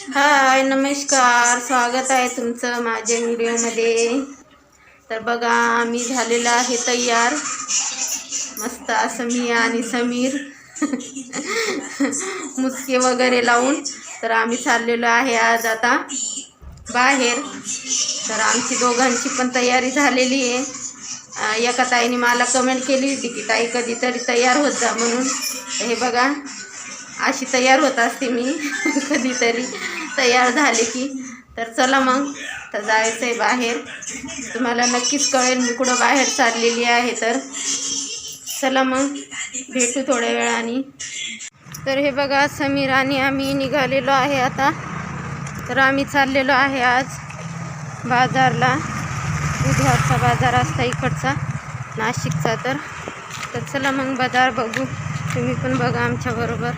हाय नमस्कार. स्वागत आहे तुमचं माझ्या व्हिडिओमध्ये. तर बघा आम्ही झालेलं आहे तयार. मस्त असं मी आणि समीर. मुसके वगैरे लावून. तर आम्ही चाललेलो आहे आज आता बाहेर. तर आमची दोघांची पण तयारी झालेली आहे. एका ताईने मला कमेंट केली होती की ताई कधीतरी तयार होत जा म्हणून. हे बघा अशी तयार होत असते मी. कधीतरी तयार झाले की. तर चला मग. तर जायचं आहे बाहेर. तुम्हाला नक्कीच कळेल मी कुठं बाहेर चाललेली आहे तर. चला मग. भेटू थोड्या वेळाने. तर हे बघा समीर आणि आम्ही निघालेलो आहे आता. तर आम्ही चाललेलो आहे आज बाजारला. बुधवारचा बाजार असता इकडचा नाशिकचा तर. तर चला मग बाजार बघू. तुम्ही पण बघा आमच्याबरोबर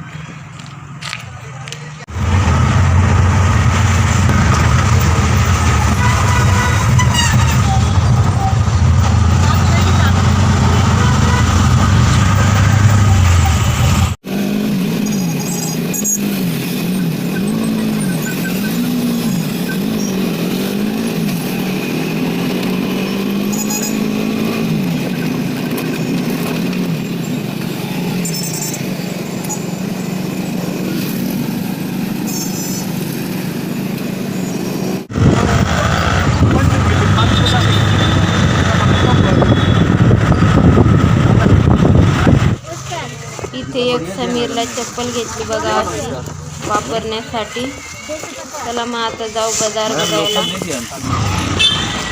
इथे समीरला चप्पल घेतली बघा अशी वापरण्यासाठी. चला मग आता जाऊ बाजार बघायला.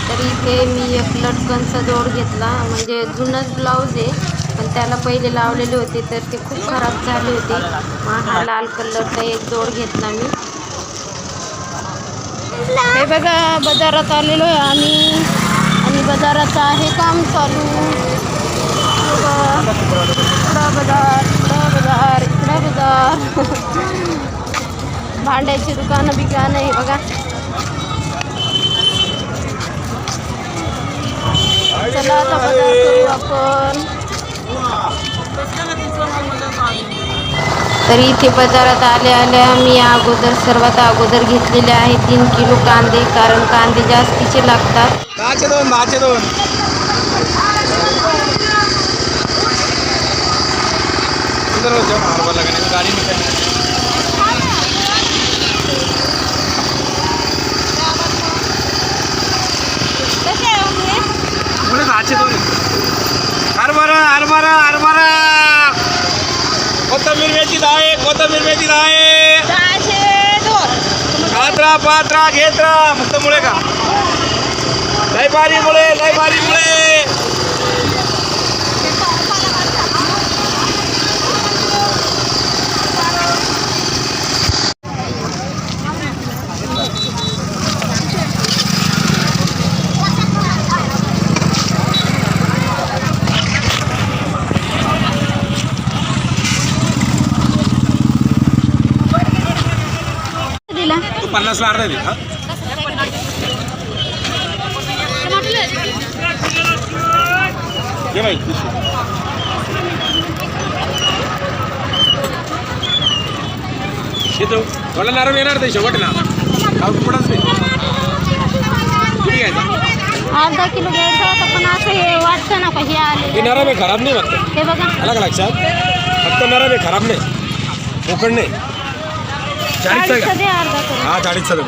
तर इथे मी एक लटकनचा जोड घेतला. म्हणजे जुनच ब्लाऊज आहे पण त्याला पहिले लावलेले होते तर ते खूप खराब झाले होते. मग हा लाल कलरचा एक जोड घेतला मी. हे बघा बाजारात आलेलो आहे आम्ही. आणि बाजाराचं आहे काम चालू. बाजार. बाजार इकडं बाजार. भांड्याची दुकानं बिकानं आहे बघा. चला आता बाजार करू आपण. तर इथे बाजारात आल्या आल्या मी अगोदर सर्वात अगोदर घेतलेले आहे तीन किलो कांदे कारण कांदे जास्तीचे लागतात. दोन दोन. इधर हो जाओ हमारे गाड़ी निकल हरभरा हरभरा हरभरा कोथंबीर मेथी आहे कोथंबीर मेथी आहे पात्रा पात्रा राहा फक्त मुळे का लय भारी मुळे लय मुळे दिला तू पन्नास ला अर्धा दे हा घे बाई येतो थोडा नरम येणार ते शेवट ना. खाऊ तुकडाच नाही. किती घ्यायचा अर्धा किलो घ्यायचं होतं पण असं हे वाटतं ना हे हे आले. नरम आहे खराब नाही फक्त हे बघा. आला का लक्षात? फक्त नरम आहे खराब नाही. कोकण नाही चाळीसचा आहे का? हा चाळीसचा जरा.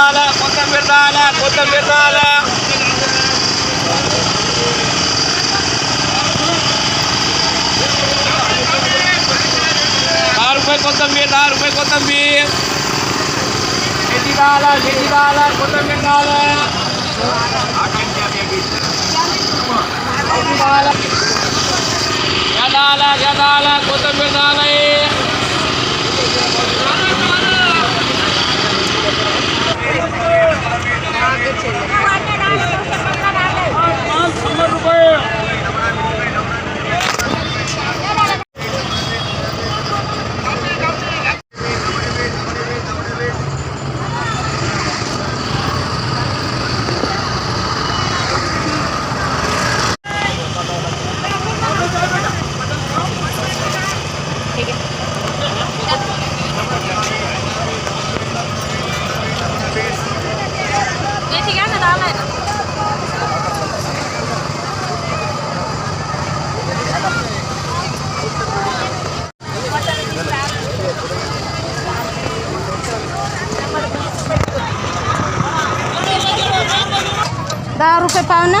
कोथंबीर झाला कोथंबीर झाला कोथंबीर झाला दहा रुपये कोथंबीर दहा रुपये कोथंबीर मेथी झाला मेथी झाला कोथंबीर झाला घ्या झाला घ्या banget. Daru ke pauna?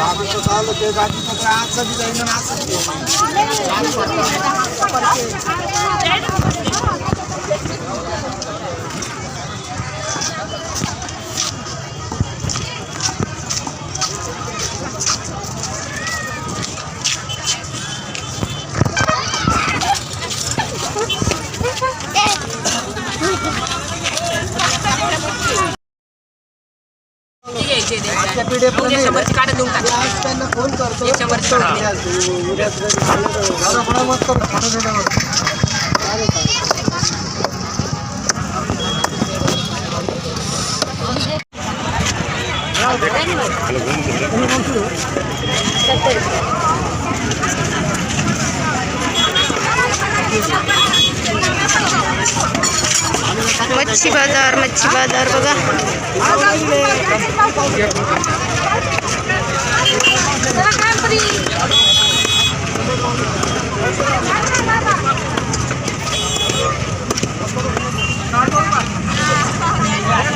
वाले वाले मच्छी बाजार मच्छी बाजार बघा. Ya,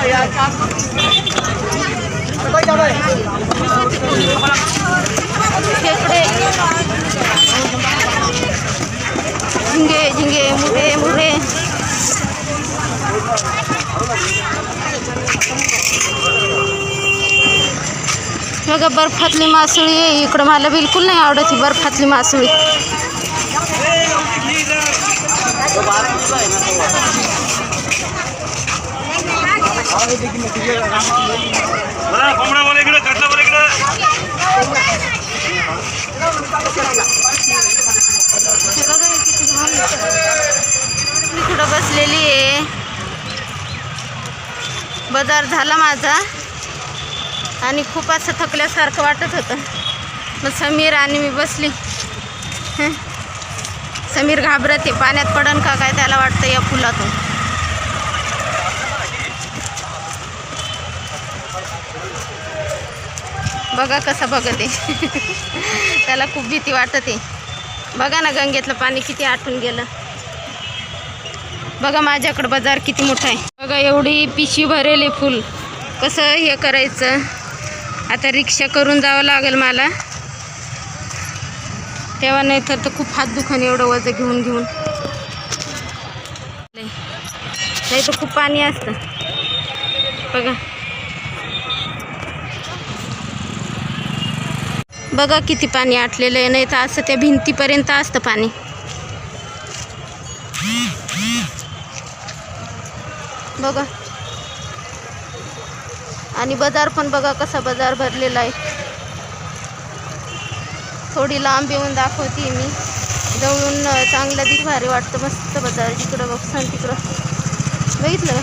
ya, ya. बघा बर्फातली मासळी आहे. इकडं मला बिलकुल नाही आवडत ही बर्फातली मासळी. बसलेली आहे. बाजार झाला माझा. आणि खूप असं थकल्यासारखं वाटत होतं. मग समीर आणि मी बसली. समीर घाबरते. पाण्यात पडन का काय त्याला वाटतं या पुलातून. बघा कसं बघते. त्याला खूप भीती वाटते. बघा ना गंगेतलं पाणी किती आटून गेलं. बघा माझ्याकडं बाजार किती मोठा आहे. बघा एवढी पिशवी भरेल आहे फुल. कसं हे करायचं? आता रिक्षा करून जावं लागेल मला. तेव्हा नाही तर तर खूप हात दुखाने एवढं वजं घेऊन घेऊन. नाही तर खूप पाणी असतं. बघा. बघा किती पाणी आटलेलं आहे. नाही तर असं त्या भिंतीपर्यंत असतं पाणी. बघा. आणि बाजार पण बघा कसा बाजार भरलेला आहे. थोडी लांब येऊन दाखवते मी. जवळून अं, चांगलं दिस भारी वाटतं. मस्त बाजार जिकडं बघसान तिकडं. बघितलं?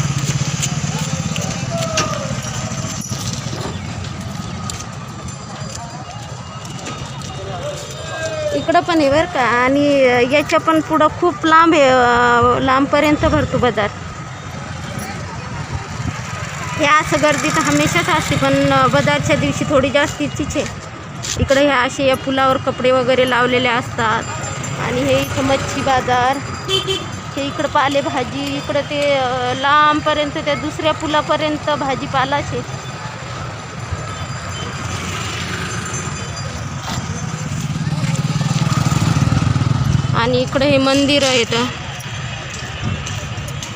इकडं पण आहे बरं का. आणि याच्या पण पुढं खूप लांब आहे लांबपर्यंत भरतो बाजार. हे असं गर्दी तर हमेशाच असते पण बदारच्या दिवशी थोडी जास्तीचीच आहे. इकडं ह्या असे या पुलावर कपडे वगैरे लावलेले असतात. आणि हे इथं मच्छी बाजार. हे इकडं पालेभाजी इकडं ते लांबपर्यंत त्या दुसऱ्या पुलापर्यंत भाजीपालाच आहे. आणि इकडं हे मंदिर आहे तर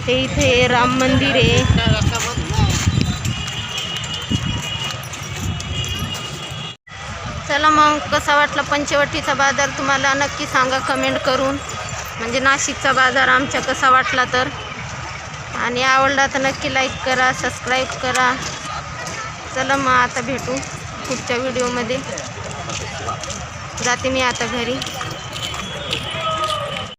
ते इथे राम मंदिर आहे. चला मग कसा वाटला पंचवटीचा बाजार तुम्हाला? नक्की सांगा कमेंट करून. म्हणजे नाशिकचा बाजार आमच्या कसा वाटला तर? आणि आवडला तर नक्की लाईक करा सबस्क्राईब करा. चला मग आता भेटू पुढच्या व्हिडिओमध्ये जाते मी आता घरी.